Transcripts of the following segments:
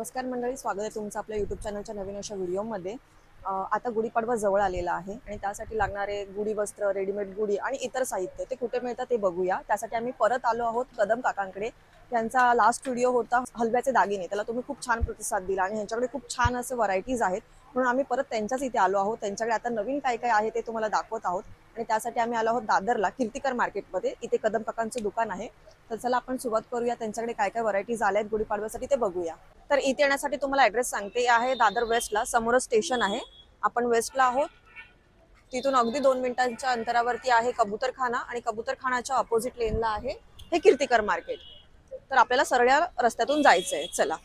नमस्कार मंडळी स्वागत आहे तुमचं आपल्या युट्यूब चॅनलच्या नवीन अशा व्हिडिओमध्ये आता गुढीपाडवा जवळ आलेला आहे आणि त्यासाठी लागणारे गुढी वस्त्र रेडीमेड गुढी आणि इतर साहित्य ते कुठे मिळतं ते बघूया. त्यासाठी आम्ही परत आलो आहोत कदम काकांकडे. त्यांचा लास्ट व्हिडिओ होता हलव्याचे दागिने. त्याला तुम्ही खूप छान प्रतिसाद दिला आणि ह्यांच्याकडे खूप छान असे व्हरायटीज आहेत. म्हणून आम्ही परत त्यांच्याच इथे आलो आहोत. त्यांच्याकडे आता नवीन काय काय आहे ते तुम्हाला दाखवत आहोत. आणि त्यासाठी आम्ही आलो आहोत दादरला कीर्तिकर मार्केटमध्ये. इथे कदम काकांचं दुकान आहे. तर चला आपण सुरुवात करूया. त्यांच्याकडे काय काय व्हरायटीज आल्या आहेत गुढीपाडव्यासाठी ते बघूया. तर इथे येण्यासाठी तुम्हाला ऍड्रेस सांगते आहे दादर वेस्टला समोरच स्टेशन आहे. आपण वेस्टला आहोत. तिथून अगदी दोन मिनिटांच्या अंतरावरती आहे कबूतरखाना आणि कबूतरखानाच्या ऑपोजिट लेनला आहे हे कीर्तिकर मार्केट तर आपल्याला सरळ्या रस्त्यातून जायचं आहे चला.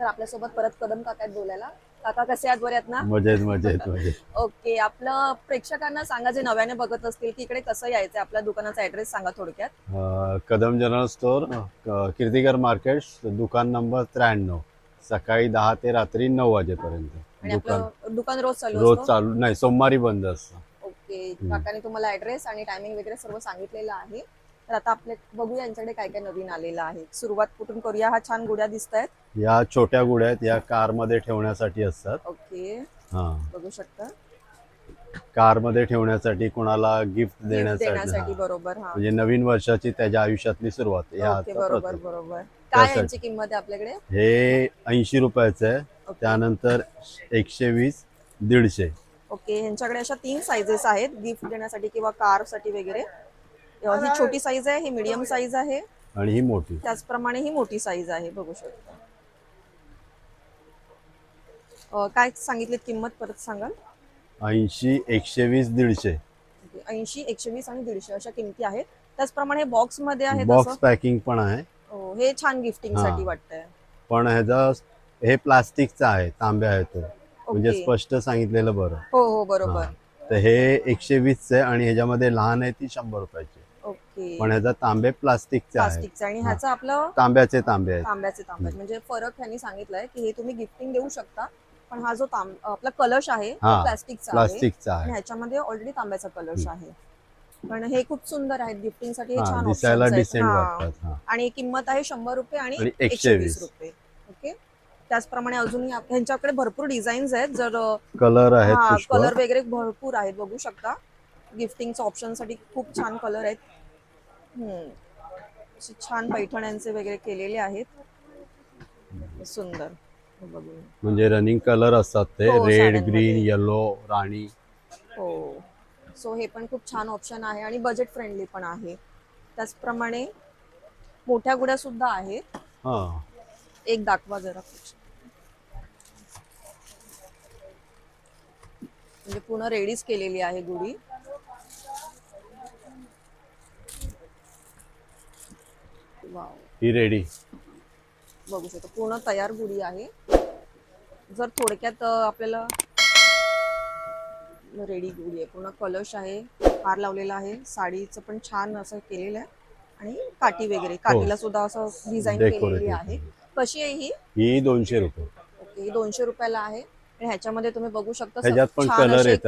तर आपल्यासोबत परत कदम काका आहेत बोलायला. काका कसे आहात? बरे आहेत ना? मजेत मजेत मजेत. ओके. आपलं प्रेक्षकांना सांगा जे नव्याने बघत असतील की इकडे कसं यायचं आपल्या दुकानाचा ऍड्रेस सांगा थोडक्यात. कदम जनरल स्टोर क- कीर्तिकर मार्केट दुकान नंबर त्र्याण्णव. सकाळी दहा ते रात्री नऊ वाजेपर्यंत. दुकान आपलं दुकान. रोज चालू रोज चालू नाही सोमवारी बंद असतं. ओके. काकाने तुम्हाला ऍड्रेस आणि टायमिंग वगैरे सर्व सांगितलेलं आहे. तर आता आपले बघूया यांच्याकडे काय काय नवीन आलेलं आहे. सुरुवात कुठून करूया? हा छान गुड्या दिसत आहेत या छोट्या गुड्या आहेत या कारमध्ये ठेवण्यासाठी असतात. ओके. हा. बघू शकता. कारमध्ये ठेवण्यासाठी कोणाला गिफ्ट देण्यासाठी देण्यासाठी हा. बरोबर हा. म्हणजे नवीन वर्षाची त्याच्या आयुष्यातली सुरुवात या ओके आता बरोबर. बरोबर. काय त्यासाठी. यांची किंमत आहे आपल्याकडे? हे ऐंशी रुपयाचं आहे. ओके. त्यानंतर एकशे वीस दीडशे. ओके ह्यांच्याकडे अशा तीन साईजेस आहेत गिफ्ट देण्यासाठी किंवा कारसाठी वगैरे. ही छोटी साईज आहे ही मीडियम साईज आहे. आणि ही मोठी. त्याचप्रमाणे ही मोठी साईज आहे बघू शकता. काय सांगितली किंमत परत सांगाल? ऐंशी एकशे वीस दीडशे. ऐंशी एकशे वीस आणि दीडशे अशा किमती आहेत. त्याचप्रमाणे बॉक्समध्ये आहे बॉक्स पॅकिंग पण आहे. हो, हे छान गिफ्टिंग हा. साठी वाटतंय. पण ह्याचा हे प्लास्टिकचा आहे तांब्या आहे तो. म्हणजे. स्पष्ट सांगितलेलं बरं. हो हो बरोबर. हा. तर हे एकशे वीस आहे आणि ह्याच्यामध्ये लहान आहे ती शंभर रुपयाची. पण ह्याचा तांबे प्लास्टिकचे आहे प्लास्टिकचं आणि ह्याचं आपलं तांब्याचे तांबे आहेत. तांब्याचे तांबे म्हणजे फरक ह्यांनी सांगितलंय की हे तुम्ही गिफ्टिंग देऊ शकता पण हा जो तांब आपला कलश आहे तो प्लास्टिकचा आहे. प्लास्टिकचा आणि आहे ह्याच्यामध्ये ऑलरेडी तांब्याचा कलश आहे. पण हे खूप सुंदर आहेत. गिफ्टिंगसाठी हे हा छान दिसायला options आहेत. डिसेंट हा. वाटतात हा. आणि किंमत आहे शंभर रुपये आणि आणि एकशे वीस 120 रुपये. ओके त्याचप्रमाणे अजूनही आप- ह्यांच्याकडे भरपूर डिझाईन्स आहेत. जर कलर आहेत हा पुष्कळ. कलर वगैरे भरपूर आहेत बघू शकता. गिफ्टिंगच्या ऑप्शनसाठी खूप छान कलर आहेत. असे छान पैठण्यांचे वगैरे केलेले आहेत. सुंदर. हे बघून. म्हणजे रनिंग कलर असतात ते. हो, रेड साड्यांमध्ये. ग्रीन येलो राणी. हो. सो हे पण खूप छान ऑप्शन आहे आणि बजेट फ्रेंडली पण आहे. त्याचप्रमाणे मोठ्या गुड्या सुद्धा आहेत. हा. एक दाखवा जरा. म्हणजे पूर्ण रेडीच केलेली आहे गुढी. वाव. ही रेडी. बघू शकतो पूर्ण तयार गुढी आहे. जर थोडक्यात आपल्याला रेडी गुढी आहे पूर्ण कलश आहे हार लावलेला आहे साडीचं पण छान असं केलेलं आहे आणि काठी वगैरे. काठीला सुद्धा असं डिझाईन केलेली. आहे. कशी आहे ही? ही दोनशे रुपये. ओके ही दोनशे रुपयाला आहे. आणि ह्याच्यामध्ये तुम्ही बघू शकता.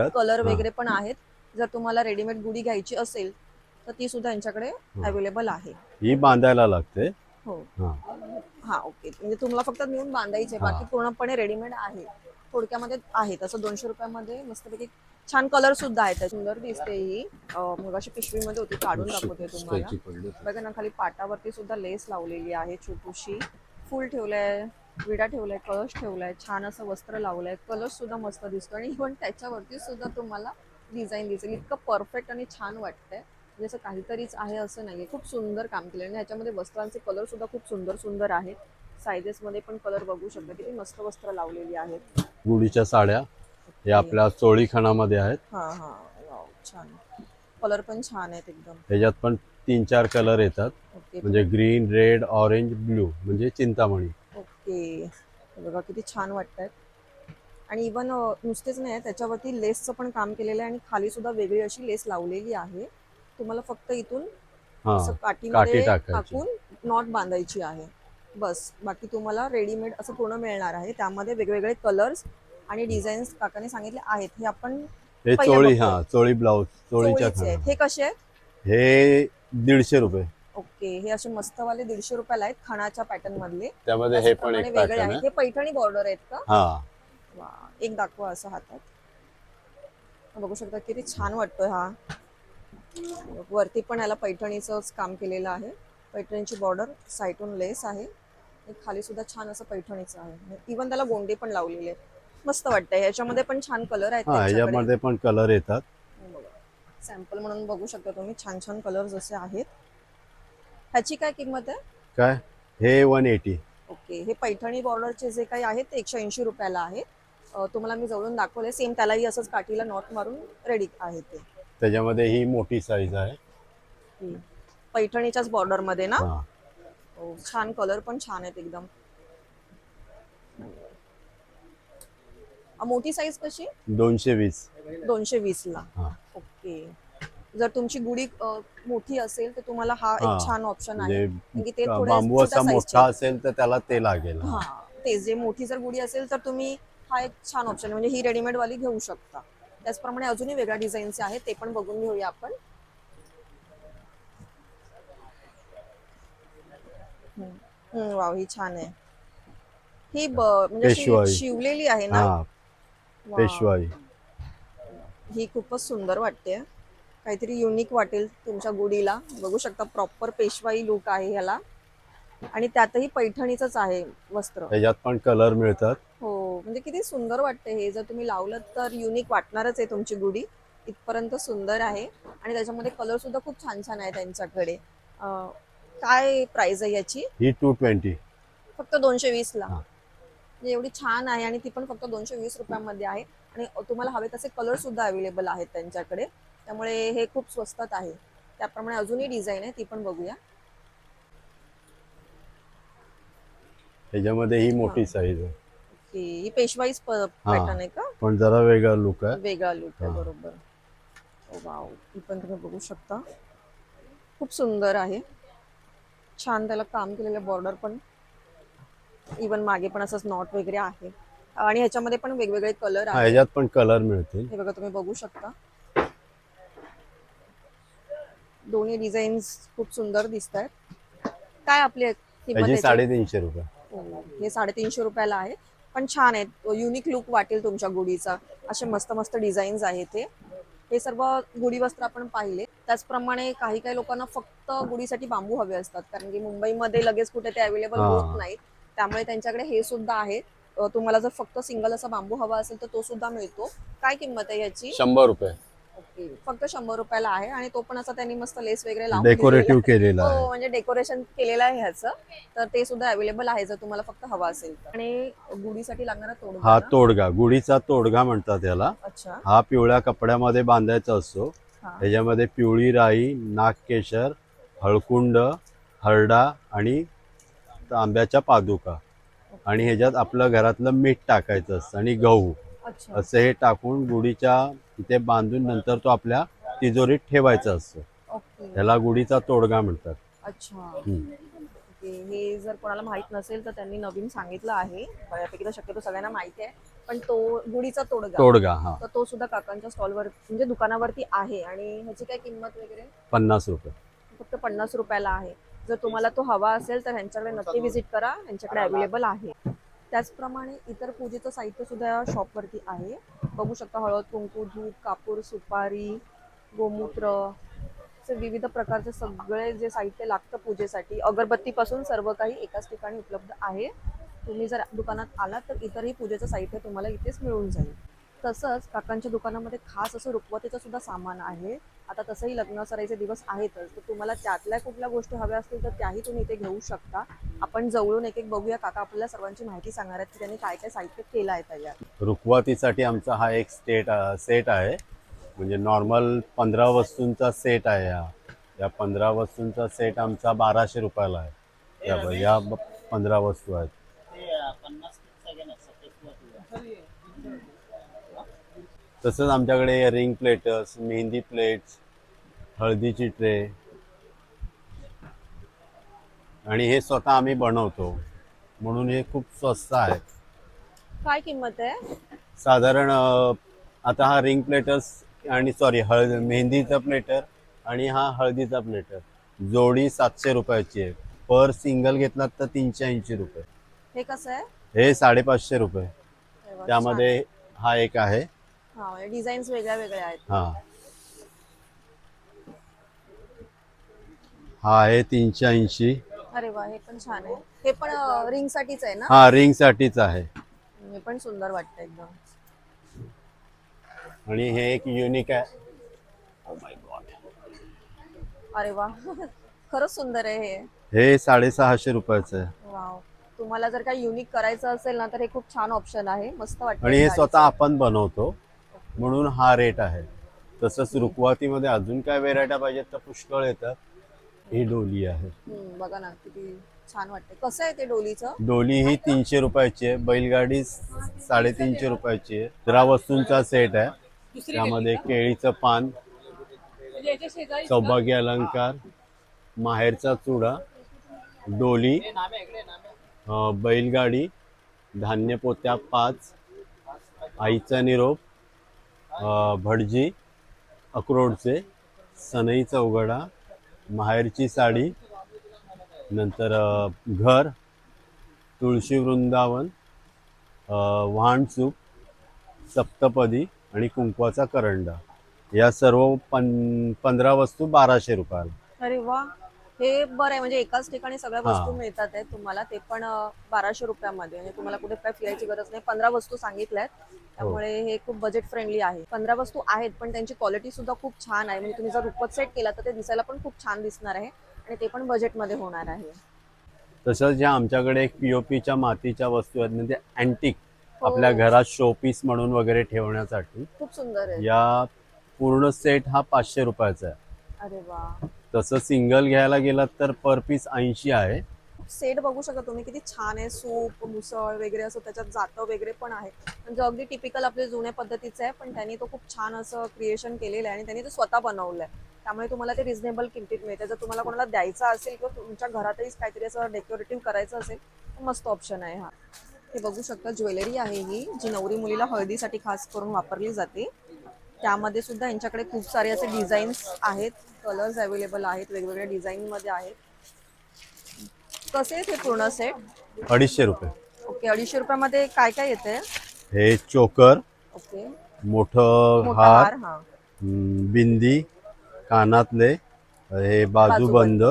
कलर हा. वगैरे पण आहेत. जर तुम्हाला रेडीमेड गुढी घ्यायची असेल तर ती सुद्धा यांच्याकडे अवेलेबल आहे. ही बांधायला लागते. हो. हा. हा ओके. म्हणजे तुम्हाला फक्त नेऊन बांधायचे हा. बाकी पूर्णपणे रेडीमेड आहे. थोडक्यामध्ये आहे तसं दोनशे रुपयामध्ये मस्तपैकी छान कलर सुद्धा आहे. त्या सुंदर दिसते ही. मगाशी पिशवीमध्ये होती काढून दाखवते तुम्हाला. बघा ना खाली पाटावरती सुद्धा लेस लावलेली आहे छोटूशी. फुल ठेवलंय विडा ठेवलाय कळश ठेवलाय छान असं वस्त्र लावलंय. कलश सुद्धा मस्त दिसतो. आणि इव्हन त्याच्यावरती सुद्धा तुम्हाला डिझाईन दिसेल. इतकं परफेक्ट आणि छान वाटतंय. म्हणजे असं काहीतरीच आहे असं नाहीये. खूप सुंदर काम केलं आणि ह्याच्यामध्ये वस्त्रांचे कलर सुद्धा खूप सुंदर सुंदर आहेत. सायझेस मध्ये पण कलर बघू शकता. किती मस्त वस्त्र लावलेली आहेत. गुढीच्या साड्या हे आपल्या चोळी खणामध्ये आहेत. हा हा. वाव, छान. कलर पण छान आहेत एकदम. ह्याच्यात पण तीन चार कलर येतात. ओके म्हणजे ग्रीन रेड ऑरेंज ब्लू म्हणजे चिंतामणी. ओके हे बघा किती छान वाटत आणि इवन नुसतेच नाही त्याच्यावरती लेसचं पण काम केलेलं आहे आणि खाली सुद्धा वेगळी अशी लेस लावलेली आहे. तुम्हाला फक्त इथून असं काठीमध्ये टाकायची. टाकून नॉट बांधायची आहे. बस बाकी तुम्हाला रेडीमेड असं पूर्ण मिळणार आहे. त्यामध्ये वेगवेगळे कलर्स आणि डिझाईन्स काकाने सांगितले आहेत. हे आपण हे चोळी. हा चोळी ब्लाऊज चोळीच्या चोळीचे आहेत. हे कसे आहेत? हे दीडशे रुपये. ओके हे असे मस्तवाले दीडशे रुपयाला आहेत खानाच्या पॅटर्न मधले. त्यामध्ये हे पण त्याचप्रमाणे एक वेगळे पॅटर्न आहेत. आहे. हे पैठणी बॉर्डर आहेत का? हा. वा एक दाखवा असं हातात. बघू शकता किती छान वाटतोय हा. वरती पण याला पैठणीचंच काम केलेलं आहे. पैठणीची बॉर्डर साईटून लेस आहे. खाली सुद्धा छान असं पैठणीचं आहे. इवन त्याला गोंडे पण लावलेले आहेत. मस्त वाटतंय. याच्यामध्ये पण छान कलर आहेत हा. ह्याच्यामध्ये पण कलर येतात. सॅम्पल म्हणून बघू शकता तुम्ही. छान छान कलर जसे आहेत. ह्याची काय किंमत आहे? काय? हे वन एटी ओके हे पैठणी बॉर्डरचे जे काही आहेत ते एकशे ऐंशी रुपयाला आहे अं, तुम्हाला मी जवळून दाखवले सेम त्यालाही असंच काठीला नॉट मारून रेडी आहे ते. त्याच्यामध्ये ही मोठी साईज आहे. पैठणीच्याच बॉर्डरमध्ये ना? छान कलर पण छान आहेत एकदम. मोठी साईज कशी? दोनशे वीस. दोनशे वीस ला हा. ओके. जर तुमची गुढी मोठी असेल तर तुम्हाला हा. एक छान ऑप्शन आहे. म्हणजे ते थोडे बांबू असा मोठा. असेल तर त्याला ते लागेल. हा. ते जे मोठी जर गुढी असेल तर तुम्ही हा एक छान ऑप्शन म्हणजे ही रेडीमेड वाली घेऊ शकता. त्याचप्रमाणे अजूनही वेगळ्या डिझाईनचे आहेत ते पण बघून घेऊया आपण. वाव ही छान आहे. ही म्हणजे. शिवलेली आहे ना? हा. पेशवाई. ही खूपच सुंदर वाटते. काहीतरी युनिक वाटेल तुमच्या गुढीला. बघू शकता प्रॉपर पेशवाई लुक आहे ह्याला. आणि त्यातही पैठणीचंच आहे वस्त्र. त्याच्यात पण कलर मिळतात. हो. म्हणजे किती सुंदर वाटते हे. जर तुम्ही लावलं तर युनिक वाटणारच आहे तुमची गुढी. इथपर्यंत सुंदर आहे. आणि त्याच्यामध्ये कलर सुद्धा खूप छान छान आहे त्यांच्याकडे. अं, काय प्राइस आहे याची? ही टू ट्वेंटी फक्त दोनशे वीस ला. हा. म्हणजे एवढी छान आहे आणि ती पण फक्त दोनशे वीस रुपयामध्ये आहे. आणि तुम्हाला हवे तसे कलर सुद्धा अवेलेबल आहेत त्यांच्याकडे. त्यामुळे हे खूप स्वस्तात आहे. त्याप्रमाणे अजूनही डिझाईन आहे ती पण बघूया. त्याच्यामध्ये ही मोठी साईज आहे. की ही पेशवाईच पॅटर्न आहे का? पण जरा वेगळा लुक आहे. वेगळा लुक आहे. बरोबर. ओ वाव ही पण तुम्ही बघू शकता. खूप सुंदर आहे. छान त्याला काम केलेलं बॉर्डर पण. इवन मागे पण असंच नॉट वगैरे आहे. आणि ह्याच्यामध्ये पण वेगवेगळे कलर ह्याच्यात पण कलर मिळतील. हे बघा तुम्ही बघू शकता. दोन्ही डिझाईन्स खूप सुंदर दिसत आहेत काय आपली किंमत? साडेतीनशे रुपये. हो, हे साडेतीनशे रुपयाला आहे. पण छान आहेत. युनिक लुक वाटेल तुमच्या गुढीचा. असे मस्त मस्त डिझाईन्स आहेत हे. हे सर्व गुढी वस्त्र आपण पाहिले. त्याचप्रमाणे काही काही लोकांना फक्त गुढीसाठी बांबू हवे असतात. कारण की मुंबईमध्ये लगेच कुठे ते अवेलेबल. होत नाहीत. त्यामुळे त्यांच्याकडे हे सुद्धा आहे तुम्हाला जर फक्त सिंगल असा बांबू हवा असेल तर तो सुद्धा मिळतो. काय किंमत आहे याची शंभर रुपये. फक्त शंभर रुपयाला आहे आणि तो पण असा त्यांनी मस्त लेस वगैरे लावून डेकोरेटिव्ह केलेला हो आहे. म्हणजे डेकोरेशन केलेलं आहे ह्याचं. तर ते सुद्धा अवेलेबल आहे जर तुम्हाला फक्त हवा असेल तर. आणि गुढीसाठी लागणारा तोडगा हा ना? तोडगा गुढीचा तोडगा म्हणतात याला. अच्छा. हा पिवळ्या कपड्यामध्ये बांधायचा असतो. हा. त्याच्यामध्ये पिवळी राई नागकेशर हळकुंड हरडा आणि आंब्याच्या पादुका. आणि ह्याच्यात आपलं घरातलं मीठ टाकायचं असतं आणि गहू. असं हे टाकून गुढीच्या इथे बांधून नंतर तो आपल्या तिजोरीत ठेवायचा असतो. ओके. ह्याला गुढीचा तोडगा म्हणतात. अच्छा. हम्म. ओके. हे जर कोणाला माहीत नसेल तर त्यांनी नवीन सांगितलं आहे. बऱ्यापैकी तर शक्यतो सगळ्यांना माहिती आहे. पण तो गुढीचा तोडगा. तोडगा हा. तर तो सुद्धा काकांच्या स्टॉलवर म्हणजे दुकानावरती आहे. आणि ह्याची काय किंमत वगैरे? पन्नास रुपये. फक्त पन्नास रुपयाला आहे. जर तुम्हाला तो हवा असेल तर ह्यांच्याकडे नक्की व्हिजिट करा. ह्यांच्याकडे अवेलेबल आहे. त्याचप्रमाणे इतर पूजेचं साहित्य सुद्धा या शॉपवरती आहे. बघू शकता हळद कुंकू धूप कापूर सुपारी गोमूत्र असे विविध प्रकारचे सगळे जे साहित्य लागतं पूजेसाठी अगरबत्तीपासून सर्व काही एकाच ठिकाणी उपलब्ध आहे. तुम्ही जर दुकानात आलात तर इतरही पूजेचं साहित्य तुम्हाला इथेच मिळून जाईल. तसंच काकांच्या दुकानामध्ये खास असं रुपवतेचं सुद्धा सामान आहे. आता तसंही लग्न सरायचे दिवस आहेतच. तर तुम्हाला त्यातल्या कुठल्या गोष्टी हव्या असतील तर त्याही तुम्ही इथे घेऊ शकता. आपण जवळून एक एक बघूया. काका आपल्याला सर्वांची माहिती सांगणार आहेत की त्यांनी काय काय साहित्य केलं आहे तयार. रुखवातीसाठी आमचा हा एक स्टेट सेट आहे. म्हणजे नॉर्मल पंधरा वस्तूंचा सेट आहे हा. या पंधरा वस्तूंचा सेट आमचा बाराशे रुपयाला आहे. या पंधरा वस्तू आहेत. तसंच आमच्याकडे रिंग प्लेटर्स मेहंदी प्लेट्स हळदीची ट्रे. आणि हे स्वतः आम्ही बनवतो. म्हणून हे खूप स्वस्त आहे. काय किंमत आहे? साधारण आता हा रिंग प्लेटर्स आणि सॉरी हळद मेहंदीचा प्लेटर आणि हा हळदीचा प्लेटर जोडी सातशे रुपयाची आहे. पर सिंगल घेतलात तर तीनशे ऐंशी रुपये. हे कसं आहे? हे साडेपाचशे रुपये. त्यामध्ये हा एक आहे. हा म्हणजे डिझाईन्स वेगळ्या वेगळ्या आहेत. हा. हा आहे तीनशे ऐंशी. अरे वा हे पण छान आहे. हे पण रिंग साठीच आहे ना? हा रिंग साठीच आहे. हे पण सुंदर वाटतं एकदम. आणि हे एक युनिक आहे. Oh my God. अरे वा खरंच सुंदर आहे हे. हे साडेसहाशे रुपयाचं आहे. वाव. तुम्हाला जर काही युनिक करायचं असेल ना तर हे खूप छान ऑप्शन आहे. मस्त वाटतं आणि हे. स्वतः आपण बनवतो. म्हणून हा रेट आहे. तसंच रुकवातीमध्ये अजून काय व्हेरायट्या पाहिजेत तर पुष्कळ येतात. ही डोली आहे. हम्म, बघा ना किती छान वाटते. कसं आहे ते डोलीचं? डोली ही तीनशे रुपयाची आहे. बैलगाडी साडेतीनशे रुपयाची आहे. जरा वस्तूंचा सेट आहे. त्यामध्ये केळीचं पान सौभाग्य अलंकार माहेरचा चुडा डोली अं, बैलगाडी धान्य पोत्या पाच आईचा निरोप भटजी अक्रोडचे सनई चौघडा माहेरची साडी नंतर घर तुळशी वृंदावन अं, सप्तपदी आणि कुंकवाचा करंडा. या सर्व पन पंधरा वस्तू बाराशे रुपयाला. अरे वा! हे बरं आहे म्हणजे एकाच ठिकाणी सगळ्या हा. वस्तू मिळतात आहे तुम्हाला ते पण अं, बाराशे रुपयामध्ये. म्हणजे तुम्हाला कुठे काय फिरायची गरज नाही. पंधरा वस्तू सांगितल्यात त्यामुळे हे खूप बजेट फ्रेंडली आहे. पंधरा वस्तू आहेत पण त्यांची क्वालिटी सुद्धा खूप छान आहे. म्हणजे तुम्ही जर रुपत सेट केला तर ते दिसायला पण खूप छान दिसणार आहे. आणि ते पण बजेटमध्ये होणार आहे. तसंच ज्या आमच्याकडे एक पीओपीच्या मातीच्या वस्तू आहेत म्हणजे अँटिक हो. आपल्या घरात शोपीस म्हणून वगैरे ठेवण्यासाठी. खूप सुंदर आहे. या पूर्ण सेट हा पाचशे रुपयाचा आहे. अरे वा. तसं सिंगल घ्यायला गेलात तर पर पीस ऐंशी आहे. सेट बघू शकता तुम्ही किती छान आहे सूप मुसळ वगैरे असं त्याच्यात जातं वगैरे पण आहे. म्हणजे अगदी टिपिकल आपले जुन्या पद्धतीचं आहे पण त्यांनी तो खूप छान असं क्रिएशन केलेलं आहे आणि त्यांनी तो स्वतः बनवलं आहे. त्यामुळे तुम्हाला ते रिझनेबल किमतीत मिळते. जर तुम्हाला कोणाला द्यायचं असेल किंवा तुमच्या घरातही काहीतरी असं डेकोरेटिव्ह करायचं असेल तर मस्त ऑप्शन आहे हा. हे बघू शकता ज्वेलरी आहे ही जी नवरी मुलीला हळदीसाठी खास करून वापरली जाते. त्यामध्ये सुद्धा यांच्याकडे खूप सारे असे डिझाईन्स आहेत. कलर्स अवेलेबल आहेत वेगवेगळ्या डिझाईनमध्ये आहेत. कसे आहेत हे पूर्ण सेट अडीचशे रुपये. ओके अडीचशे रुपयामध्ये काय काय येते? हे चोकर ओके मोठं हार हा. बिंदी कानातले हे बाजूबंद.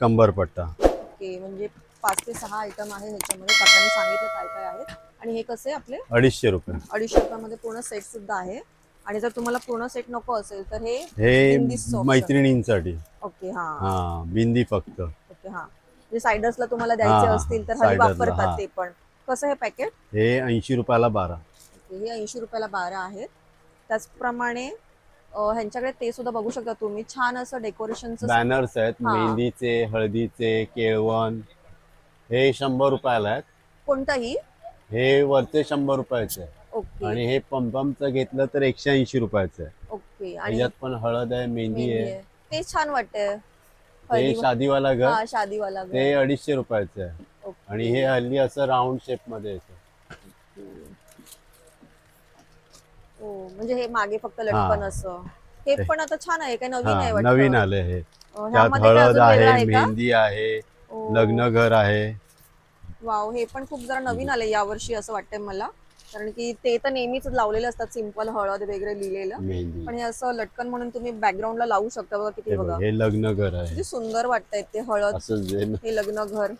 कंबरपट्टा ओके म्हणजे पाच ते सहा आयटम आहे ह्याच्यामध्ये. काकांनी सांगितलं काय काय आहेत. आणि हे कसे आपले? अडीचशे रुपये. अडीचशे रुपयामध्ये पूर्ण सेट सुद्धा आहे. आणि जर तुम्हाला पूर्ण सेट नको असेल तर हे हे. मैत्रिणींसाठी. ओके हा. हा बिंदी फक्त. ओके हा. म्हणजे सायडर्सला तुम्हाला द्यायचे हा, असतील तर siders ला, वापरतात हा. ते पण. कसं हे पॅकेट हे ऐंशी रुपयाला बारा. ओके हे ऐंशी रुपयाला बारा आहेत. त्याचप्रमाणे अं, ह्यांच्याकडे ते सुद्धा बघू शकता तुम्ही. छान असं डेकोरेशनचं बॅनर्स आहेत हा. मेहंदीचे हळदीचे केळवण हे शंभर रुपयाला आहेत. कोणताही? हे वरचे शंभर रुपयाचे आहे आणि हे पंपमचं घेतलं तर एकशे ऐंशी रुपयाचं आहे. ओके. आणि पण हळद आहे मेहंदी आहे. ते छान वाटतंय. ते शादीवाला घर. हा शादीवाला घर. ते अडीचशे रुपयाचं आहे. ओके. आणि हे हल्ली असं राऊंड शेपमध्ये येतं हो म्हणजे हे मागे फक्त लटकन हा. असं. हे पण आता छान आहे काय नवीन आहे हा वाटतं. नवीन आले हे. अं, त्यात ह्यामध्ये काय हळद अजून वेगळं आहे आहे का? मेहंदी आहे ओ, लग्न घर आहे. वाव हे पण खूप जरा नवीन आले यावर्षी असं वाटतंय मला. कारण की ते तर नेहमीच लावलेले असतात सिंपल हळद वगैरे लिहिलेलं. पण हे असं लटकन म्हणून तुम्ही बॅकग्राऊंडला लावू शकता बघा किती बघा. हे लग्न घर आहे. किती सुंदर वाटतंय ते हळद. हे लग्न घर.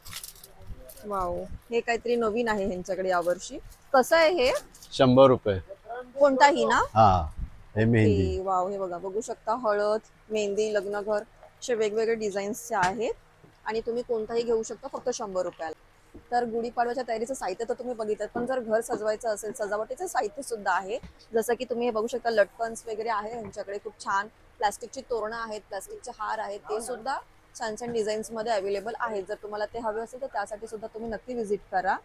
वाव. हे काहीतरी नवीन आहे ह्यांच्याकडे यावर्षी. कसं आहे हे? शंभर रुपये. कोणताही ना? हा मेहंदी. वाव हे बघा. बघू शकता हळद मेहंदी लग्न घर. असे वेगवेगळे डिझाईन्सचे आहेत. आणि तुम्ही कोणताही घेऊ शकता फक्त शंभर रुपयाला. तर गुढीपाडव्याच्या तयारीचं साहित्य तर तुम्ही बघितलं पण जर घर सजवायचं असेल सजावटीचं साहित्य सुद्धा आहे. जसं की तुम्ही हे बघू शकता लटकन्स वगैरे आहे यांच्याकडे खूप छान प्लास्टिकची तोरणं आहेत प्लास्टिकचे हार आहेत ते सुद्धा छान छान डिझाईन्समध्ये अवेलेबल आहेत. जर तुम्हाला ते हवे असेल तर त्यासाठी सुद्धा तुम्ही नक्की व्हिजिट करा.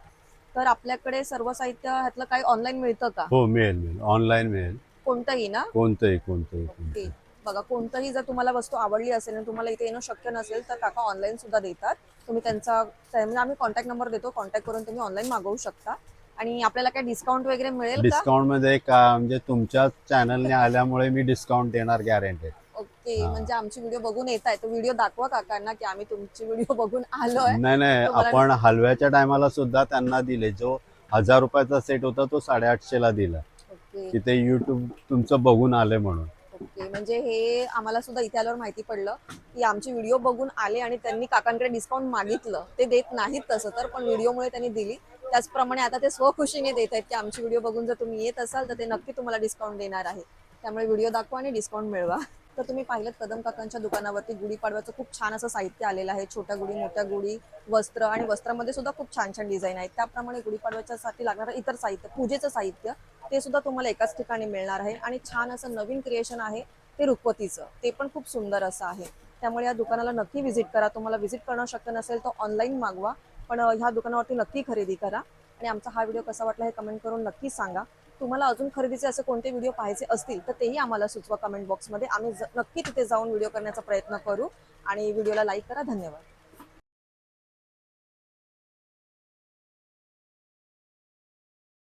तर आपल्याकडे सर्व साहित्य ह्यातलं काही ऑनलाईन मिळतं का? हो मिळेल मिळेल. ऑनलाईन मिळेल. कोणतंही ना? कोणतंही कोणतंही ओके. बघा कोणतंही जर तुम्हाला वस्तू आवडली असेल आणि तुम्हाला इथे येणं शक्य नसेल तर काका ऑनलाईन सुद्धा देतात. तुम्ही त्यांचा त्या- म्हणजे आम्ही कॉन्टॅक्ट नंबर देतो. कॉन्टॅक्ट करून तुम्ही ऑनलाईन मागवू शकता. आणि आपल्याला काय डिस्काउंट वगैरे मिळेल डिस्काउंटमध्ये का म्हणजे तुमच्या चॅनलने आल्यामुळे मी डिस्काउंट देणार गॅरंटेड ओके. म्हणजे आमची व्हिडिओ बघून येत आहे. तर व्हिडिओ दाखवा काकांना की आम्ही तुमची व्हिडिओ बघून आलोय नाही नाही आपण हलव्याच्या टायमाला सुद्धा त्यांना दिले. जो हजार रुपयाचा सेट होता तो साडेआठशे ला दिला. तिथे युट्यूब तुमचं बघून आले म्हणून. ओके. म्हणजे हे आम्हाला सुद्धा इथे आल्यावर माहिती पडलं की आमची व्हिडिओ बघून आले आणि त्यांनी काकांकडे डिस्काउंट मागितलं. ते देत नाहीत तसं तर पण व्हिडिओमुळे त्यांनी दिली. त्याचप्रमाणे आता ते स्वखुशीने देत आहेत की आमची व्हिडिओ बघून जर तुम्ही येत असाल तर ते नक्की तुम्हाला डिस्काउंट देणार आहे. त्यामुळे व्हिडिओ दाखवा आणि डिस्काउंट मिळवा. तर तुम्ही पाहिलं कदम काकांच्या दुकानावरती गुढीपाडव्याचं खूप छान असं साहित्य आलेलं आहे. छोट्या गुढी मोठ्या गुढी वस्त्र आणि वस्त्रामध्ये सुद्धा खूप छान छान डिझाईन आहेत. त्याप्रमाणे गुढीपाडव्याच्या साठी लागणारं इतर साहित्य पूजेचं साहित्य ते सुद्धा तुम्हाला एकाच ठिकाणी मिळणार आहे. आणि छान असं नवीन क्रिएशन आहे ते रुक्वतीचं. ते पण खूप सुंदर असं आहे. त्यामुळे या दुकानाला नक्की व्हिजिट करा. तुम्हाला व्हिजिट करणं शक्य नसेल तर ऑनलाईन मागवा. पण ह्या दुकानावरती नक्की खरेदी करा. आणि आमचा हा व्हिडिओ कसा वाटला हे कमेंट करून नक्की सांगा. तुम्हाला अजून खरेदीचे असे कोणते व्हिडिओ पाहायचे असतील तर तेही आम्हाला सुचवा कमेंट बॉक्समध्ये आम्ही नक्की तिथे जाऊन व्हिडिओ करण्याचा प्रयत्न करू. आणि व्हिडिओला लाईक करा. धन्यवाद.